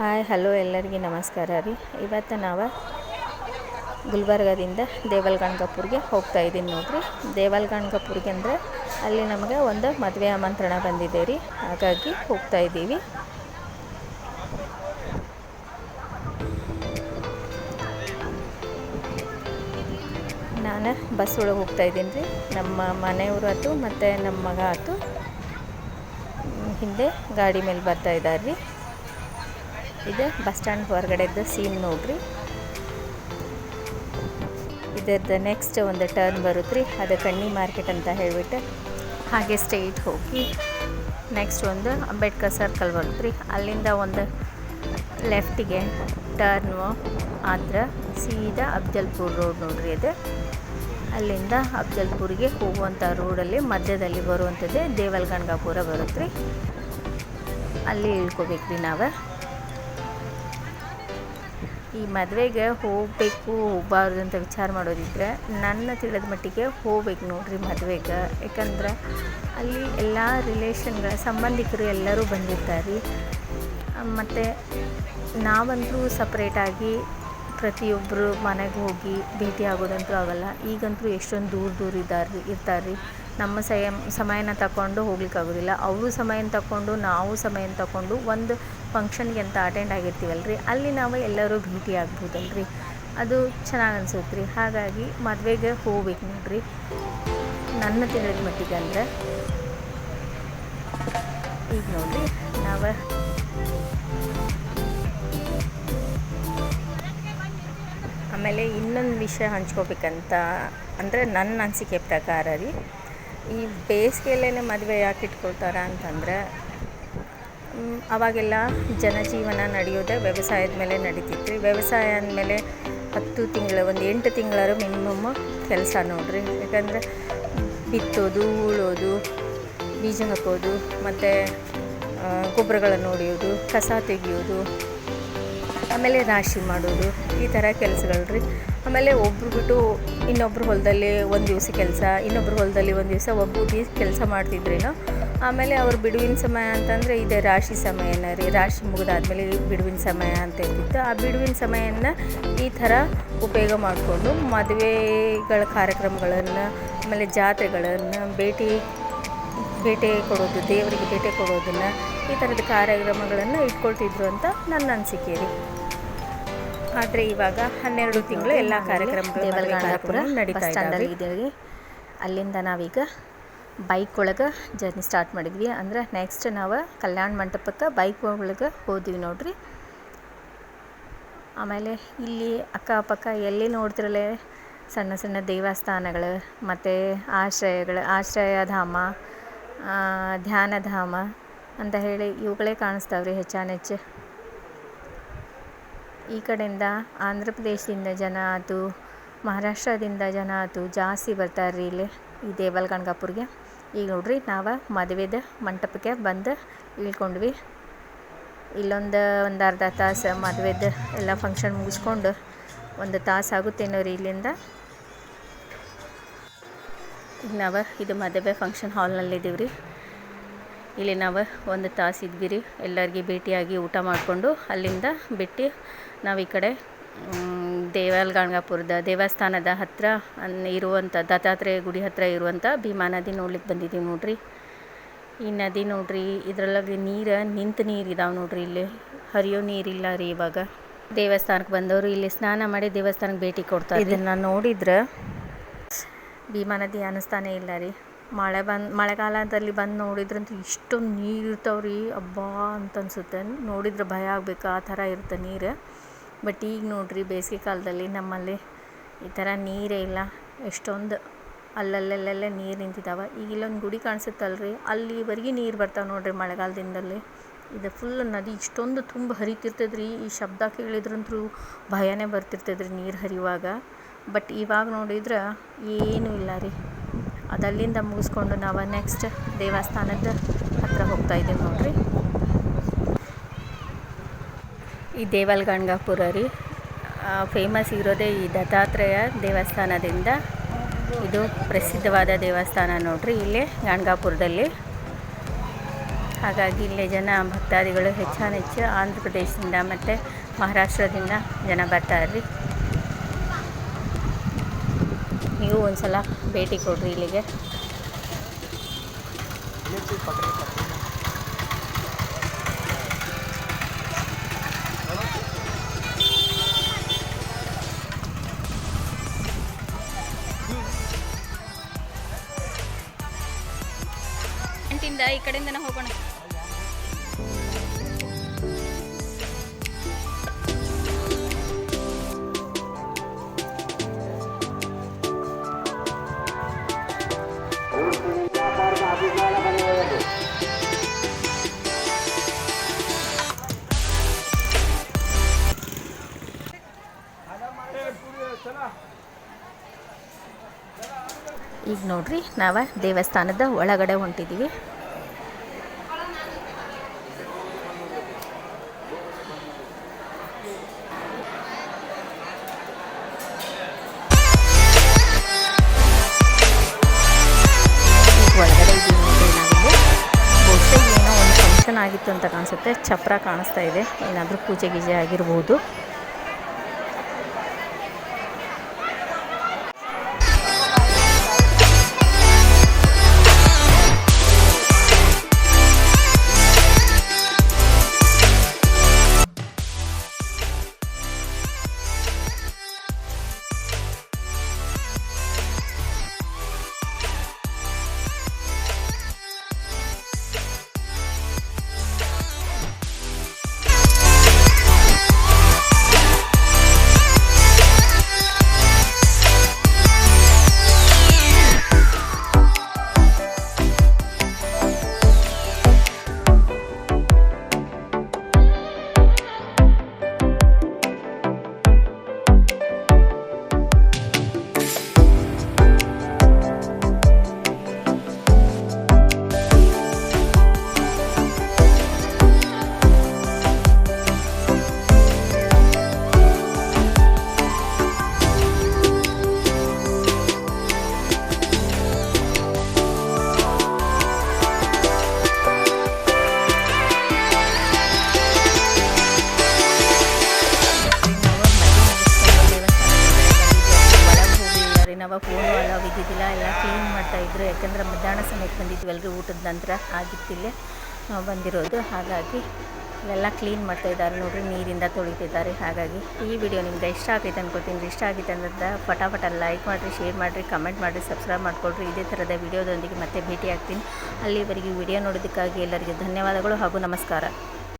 Hi, hello ಎಲ್ಲರಿಗೆ ನಮಸ್ಕಾರ ರೀ. ಇವತ್ತು ನಾವು ಗುಲ್ಬರ್ಗದಿಂದ ದೇವಲ್ ಗಣಗಪುರ್ಗೆ ಹೋಗ್ತಾ ಇದ್ದೀನಿ ನೋಡ್ರಿ. ದೇವಲ್ ಗಣಗಪುರ್ಗೆ ಅಂದರೆ ಅಲ್ಲಿ ನಮಗೆ ಒಂದು ಮದುವೆ ಆಮಂತ್ರಣ ಬಂದಿದೆ ರೀ. ಹಾಗಾಗಿ ಹೋಗ್ತಾ ಇದ್ದೀವಿ. ನಾನು ಬಸ್ ಒಳಗೆ ಹೋಗ್ತಾ ಇದ್ದೀನಿ ರೀ. ನಮ್ಮ ಮನೆಯವರು ಆಯ್ತು ಮತ್ತು ನಮ್ಮ ಮಗ ಆಯ್ತು. ಹಿಂದೆ ಗಾಡಿ ಮೇಲೆ ಬರ್ತಾ ಇದ್ದಾರೆ ರೀ. ಇದು. ಬಸ್ ಸ್ಟ್ಯಾಂಡ್ ಹೊರಗಡೆದ್ದು ಸೀನ್ ನೋಡ್ರಿ. ಇದರದ್ದು ನೆಕ್ಸ್ಟ್ ಒಂದು ಟರ್ನ್ ಬರುತ್ತೆ ಅದು ಕಣ್ಣಿ ಮಾರ್ಕೆಟ್ ಅಂತ ಹೇಳಿಬಿಟ್ಟು ಹಾಗೆ ಸ್ಟೇಟ್ ಹೋಗಿ ನೆಕ್ಸ್ಟ್ ಒಂದು ಅಂಬೇಡ್ಕರ್ ಸರ್ಕಲ್ ಬರುತ್ತೆ ಅಲ್ಲಿಂದ ಒಂದು ಲೆಫ್ಟಿಗೆ ಟರ್ನು ಆದ್ರೆ ಸೀದಾ ಅಫ್ಜಲ್ಪುರ್ ರೋಡ್ ನೋಡ್ರಿ ಅದು. ಅಲ್ಲಿಂದ ಅಫ್ಜಲ್ಪುರ್ಗೆ ಹೋಗುವಂಥ ರೋಡಲ್ಲಿ ಮಧ್ಯದಲ್ಲಿ ಬರುವಂಥದ್ದೇ ದೇವಲ್ ಗಣಗಾಪುರ ಬರುತ್ತೆ ರೀ ಅಲ್ಲಿ ಇಳ್ಕೊಬೇಕು ರೀ ನಾವು. ಈ ಮದುವೆಗೆ ಹೋಗಬೇಕು, ಹೋಗಬಾರ್ದು ಅಂತ ವಿಚಾರ ಮಾಡೋದಿದ್ರೆ ನನ್ನ ತಿಳಿದ ಮಟ್ಟಿಗೆ ಹೋಗ್ಬೇಕು ನೋಡಿರಿ ಮದುವೆಗೆ. ಯಾಕಂದ್ರೆ ಅಲ್ಲಿ ಎಲ್ಲ ರಿಲೇಷನ್ಗಳ ಸಂಬಂಧಿಕರು ಎಲ್ಲರೂ ಬಂದಿರ್ತಾರೆ ಮತ್ತು ನಾವಂತೂ ಸಪ್ರೇಟಾಗಿ ಪ್ರತಿಯೊಬ್ಬರು ಮನೆಗೆ ಹೋಗಿ ಭೇಟಿ ಆಗೋದಂತೂ ಆಗಲ್ಲ. ಈಗಂತೂ ಎಷ್ಟೊಂದು ದೂರ ದೂರ ಇದ್ದಾರೆ, ಇರ್ತಾರೆ. ನಮ್ಮ ಸಯ, ಸಮಯನ ತಗೊಂಡು ಹೋಗ್ಲಿಕ್ಕೆ ಆಗೋದಿಲ್ಲ ಅವರು ಸಮಯನ ತಗೊಂಡು ನಾವು ಸಮಯನ ತಗೊಂಡು ಒಂದು ಫಂಕ್ಷನ್ಗೆ ಅಂತ ಅಟೆಂಡ್ ಆಗಿರ್ತೀವಲ್ಲ ರೀ ಅಲ್ಲಿ ನಾವು ಎಲ್ಲರೂ ಭೇಟಿ ಆಗ್ಬೋದಲ್ಲ ರೀ ಅದು ಚೆನ್ನಾಗಿ ಅನ್ಸುತ್ತೆ ರೀ ಹಾಗಾಗಿ ಮದುವೆಗೆ ಹೋಗ್ಬೇಕು ನೋಡ್ರಿ. ನನ್ನ ತಿಳಿದ ಮಟ್ಟಿಗೆ ಅಂದ್ರೆ ಈಗ ನೋಡಿರಿ, ನಾವು ಆಮೇಲೆ ಇನ್ನೊಂದು ವಿಷಯ ಹಂಚ್ಕೋಬೇಕಂತ ಅಂದರೆ ನನ್ನ ಅನಿಸಿಕೆ ಪ್ರಕಾರ ರೀ, ಈ ಬೇಸಿಗೆಯಲ್ಲೇ ಮದುವೆ ಯಾಕೆ ಇಟ್ಕೊಳ್ತಾರ ಅಂತಂದ್ರೆ ಮ್, ಅವಾಗೆಲ್ಲ ಜನಜೀವನ ನಡೆಯೋದೇ ವ್ಯವಸಾಯದ ಮೇಲೆ ನಡೀತಿತ್ತು. ವ್ಯವಸಾಯ ಅಂದಮೇಲೆ ಹತ್ತು ತಿಂಗಳು ಒಂದು ಎಂಟು ತಿಂಗಳಾರು ಮಿನಿಮಮ್ ಕೆಲಸ ನೋಡ್ರಿ. ಯಾಕಂದರೆ ಬಿತ್ತೋದು ಉಳೋದು ಬೀಜ ಹಾಕೋದು ಮತ್ತು ಗೊಬ್ಬರಗಳನ್ನು ಹೊಡೆಯೋದು ಕಸ ತೆಗೆಯೋದು ಆಮೇಲೆ ರಾಶಿ ಮಾಡೋದು ಈ ಥರ ಕೆಲಸಗಳು ರೀ ಆಮೇಲೆ ಒಬ್ರು ಬಿಟ್ಟು ಇನ್ನೊಬ್ರು ಹೊಲದಲ್ಲಿ ಒಂದು ದಿವಸ ಕೆಲಸ ಇನ್ನೊಬ್ರು ಹೊಲದಲ್ಲಿ ಒಂದು ದಿವಸ ಒಬ್ಬರು ಕೆಲಸ ಮಾಡ್ತಿದ್ರೇನೋ ಆಮೇಲೆ ಅವ್ರು ಬಿಡುವಿನ ಸಮಯ ಅಂತಂದರೆ ಇದೆ ರಾಶಿ ಸಮಯನ ರೀ. ರಾಶಿ ಮುಗಿದಾದ್ಮೇಲೆ ಬಿಡುವಿನ ಸಮಯ ಅಂತ ಇರ್ತಿತ್ತು ಆ ಬಿಡುವಿನ ಸಮಯನ ಈ ಥರ ಉಪಯೋಗ ಮಾಡಿಕೊಂಡು ಮದುವೆಗಳ ಕಾರ್ಯಕ್ರಮಗಳನ್ನು, ಆಮೇಲೆ ಜಾತ್ರೆಗಳನ್ನು, ಭೇಟಿ ಭೇಟಿ ಕೊಡೋದು, ದೇವರಿಗೆ ಭೇಟಿ ಕೊಡೋದನ್ನು ಈ ಥರದ ಕಾರ್ಯಕ್ರಮಗಳನ್ನು ಇಟ್ಕೊಳ್ತಿದ್ರು ಅಂತ ನನ್ನ ಅನಿಸಿಕೆ ರೀ. ಆದರೆ ಇವಾಗ ಹನ್ನೆರಡು ತಿಂಗಳು ಎಲ್ಲ ಕಾರ್ಯಕ್ರಮಗಳು ನಡೀತಾ ಇದ್ದೀವಿ. ಅಲ್ಲಿಂದ ನಾವೀಗ ಬೈಕ್ ಒಳಗೆ ಜರ್ನಿ ಸ್ಟಾರ್ಟ್ ಮಾಡಿದ್ವಿ. ಅಂದ್ರೆ ನೆಕ್ಸ್ಟ್ ನಾವು ಕಲ್ಯಾಣ ಮಂಟಪಕ್ಕೆ ಬೈಕ್ ಒಳಗೆ ಹೋದ್ವಿ ನೋಡ್ರಿ. ಆಮೇಲೆ ಇಲ್ಲಿ ಅಕ್ಕಪಕ್ಕ ಎಲ್ಲಿ ನೋಡ್ತಿರಲೇ ಸಣ್ಣ ಸಣ್ಣ ದೇವಸ್ಥಾನಗಳು ಮತ್ತು ಆಶ್ರಯಗಳು ಆಶ್ರಯಧಾಮ ಆ, ಧ್ಯಾನಧಾಮ ಅಂತ ಹೇಳಿ ಇವುಗಳೇ ಕಾಣಿಸ್ತಾವ್ರಿ ಹೆಚ್ಚಾನೆಚ್ಚು ಈ ಕಡೆಯಿಂದ ಆಂಧ್ರ ಪ್ರದೇಶದಿಂದ ಜನ ಆಯ್ತು ಮಹಾರಾಷ್ಟ್ರದಿಂದ ಜನ ಆಯ್ತು ಜಾಸ್ತಿ ಬರ್ತಾರೆ ರೀ ಇಲ್ಲಿ. ಈ ದೇವಲ್ ಗಣಗಾಪುರ್ಗೆ ಈಗ ನೋಡ್ರಿ, ನಾವು ಮದುವೆದ ಮಂಟಪಕ್ಕೆ ಬಂದು ಇಳ್ಕೊಂಡ್ವಿ. ಇಲ್ಲೊಂದು ಒಂದು ಅರ್ಧ ತಾಸು ಮದುವೆದ ಎಲ್ಲ ಫಂಕ್ಷನ್ ಮುಗಿಸ್ಕೊಂಡು ಒಂದು ತಾಸು ಆಗುತ್ತೇನೋ ರೀ ಇಲ್ಲಿಂದ. ಈಗ ನಾವು ಇದು ಮದುವೆ ಫಂಕ್ಷನ್ ಹಾಲ್ನಲ್ಲಿ ಇದ್ದೀವಿ ರೀ. ಇಲ್ಲಿ ನಾವು ಒಂದು ತಾಸು ಇದ್ವಿ ರೀ. ಎಲ್ಲರಿಗೆ ಭೇಟಿಯಾಗಿ ಊಟ ಮಾಡಿಕೊಂಡು ಅಲ್ಲಿಂದ ಬಿಟ್ಟು ನಾವು ಈ ಕಡೆ ದೇವಲ್ ಗಣಗಾಪುರದ ದೇವಸ್ಥಾನದ ಹತ್ತಿರ ಇರುವಂಥ ದತ್ತಾತ್ರೇಯ ಗುಡಿ ಹತ್ತಿರ ಇರುವಂಥ ಭೀಮಾ ನದಿ ನೋಡ್ಲಿಕ್ಕೆ ಬಂದಿದ್ದೀವಿ ನೋಡ್ರಿ. ಈ ನದಿ ನೋಡ್ರಿ ಇದರೊಳಗೆ ನೀರು ನಿಂತ ನೀರು ಇದಾವೆ ನೋಡ್ರಿ ಇಲ್ಲಿ. ಹರಿಯೋ ನೀರಿಲ್ಲ ರೀ ಇವಾಗ. ದೇವಸ್ಥಾನಕ್ಕೆ ಬಂದವರು ಇಲ್ಲಿ ಸ್ನಾನ ಮಾಡಿ ದೇವಸ್ಥಾನಕ್ಕೆ ಭೇಟಿ ಕೊಡ್ತಾರೆ. ಇದನ್ನು ನೋಡಿದ್ರೆ? ಭೀಮಾ ನದಿ ಅನಿಸ್ತಾನೇ ಇಲ್ಲ ರೀ. ಮಳೆ ಬಂದು ಮಳೆಗಾಲದಲ್ಲಿ ಬಂದು ನೋಡಿದ್ರಂತೂ ಇಷ್ಟೊಂದು ನೀರು ಇರ್ತಾವ್ರಿ ಅಬ್ಬಾ ಅಂತ ಅನ್ಸುತ್ತೆ ನೋಡಿದ್ರೆ ಭಯ ಆಗಬೇಕು. ಆ ಥರ ಇರುತ್ತೆ ನೀರು. ಬಟ್ ಈಗ ನೋಡ್ರಿ ಬೇಸಿಗೆ ಕಾಲದಲ್ಲಿ ನಮ್ಮಲ್ಲಿ ಈ ಥರ ನೀರೇ ಇಲ್ಲ. ಎಷ್ಟೊಂದು ಅಲ್ಲಲ್ಲಲ್ಲೇ ನೀರು ನಿಂತಿದ್ದಾವೆ ಈಗ ಇಲ್ಲೊಂದು ಗುಡಿ ಕಾಣಿಸುತ್ತಲ್ರಿ, ಅಲ್ಲಿವರೆಗೆ ನೀರು ಬರ್ತಾವೆ ನೋಡ್ರಿ ಮಳೆಗಾಲದಿಂದಲ್ಲಿ. ಇದು ಫುಲ್ ನದಿ ಇಷ್ಟೊಂದು ತುಂಬ ಹರಿತಿರ್ತದೆ ರೀ ಈ ಶಬ್ದ ಕೇಳಿದ್ರಂತೂ ಭಯನೇ ಬರ್ತಿರ್ತದೆ ರೀ ನೀರು ಹರಿಯುವಾಗ. ಬಟ್ ಇವಾಗ ನೋಡಿದ್ರೆ ಏನೂ ಇಲ್ಲ ರೀ. ಅದಲ್ಲಿಂದ ಮುಗಿಸ್ಕೊಂಡು ನಾವು ನೆಕ್ಸ್ಟ್ ದೇವಸ್ಥಾನದ ಹತ್ರ ಹೋಗ್ತಾ ಇದ್ದೀವಿ ನೋಡ್ರಿ. ಈ ದೇವಲ್ ಗಂಗಾಪುರ ರೀ. ಫೇಮಸ್ ಇರೋದೇ ಈ ದತ್ತಾತ್ರೇಯ ದೇವಸ್ಥಾನದಿಂದ. ಇದು ಪ್ರಸಿದ್ಧವಾದ ದೇವಸ್ಥಾನ ನೋಡ್ರಿ ಇಲ್ಲೇ ಗಣಗಾಪುರದಲ್ಲಿ ಹಾಗಾಗಿ ಇಲ್ಲಿ ಜನ ಭಕ್ತಾದಿಗಳು ಹೆಚ್ಚಾನೆಚ್ಚು ಆಂಧ್ರ ಪ್ರದೇಶದಿಂದ ಮತ್ತು ಮಹಾರಾಷ್ಟ್ರದಿಂದ ಜನ ಬರ್ತಾರೆ ನೀವು ಒಂದು ಸಲ ಭೇಟಿ ಕೊಡ್ರಿ ಇಲ್ಲಿಗೆ. ಫ್ರಂಟಿಂದ ಈ ಕಡೆಯಿಂದನೇ ಹೋಗೋಣ. ಈಗ ನೋಡ್ರಿ ನಾವು ದೇವಸ್ಥಾನದ ಒಳಗಡೆ ಹೊಂಟಿದ್ದೀವಿ ಕಾಣಿಸುತ್ತೆ ಚಪ್ರ ಕಾಣಿಸ್ತಾ ಇದೆ. ಏನಾದರೂ ಪೂಜೆ ಗೀಜೆ ಆಗಿರ್ಬೋದು. ನಾವು ಫೋನು ಅಲಾವ್ ಇದ್ದಿದ್ದಿಲ್ಲ ಎಲ್ಲ ಕ್ಲೀನ್ ಮಾಡ್ತಾ ಇದ್ರು. ಯಾಕಂದ್ರೆ ಮಧ್ಯಾಹ್ನ ಸಮಯಕ್ಕೆ ಬಂದಿದ್ವಿ ಎಲ್ಲರೂ ಊಟದ ನಂತರ ಆಗಿತ್ತಿಲ್ಲೇ ಬಂದಿರೋದು. ಹಾಗಾಗಿ ಎಲ್ಲ ಕ್ಲೀನ್ ಮಾಡ್ತಾ ಇದ್ದಾರೆ. ನೋಡ್ರಿ, ನೀರಿಂದ ತೊಳಿತಿದ್ದಾರೆ. ಹಾಗಾಗಿ ಈ ವಿಡಿಯೋ ನಿಮ್ಗೆ ಇಷ್ಟ ಆಗೈತೆ ಅನ್ಕೋತೀನಿ ಇಷ್ಟ ಆಗಿತ್ತು ಅಂದ್ರೆ ಪಟಾಪಟ ಲೈಕ್ ಮಾಡಿರಿ ಶೇರ್ ಮಾಡಿರಿ ಕಮೆಂಟ್ ಮಾಡಿರಿ ಸಬ್ಸ್ಕ್ರೈಬ್ ಮಾಡಿಕೊಡ್ರಿ ಇದೇ ಥರದ ವಿಡಿಯೋದೊಂದಿಗೆ ಮತ್ತೆ ಭೇಟಿ ಆಗ್ತೀನಿ ಅಲ್ಲಿವರೆಗೆ ವಿಡಿಯೋ ನೋಡೋದಕ್ಕಾಗಿ ಎಲ್ಲರಿಗೂ ಧನ್ಯವಾದಗಳು ಹಾಗೂ ನಮಸ್ಕಾರ.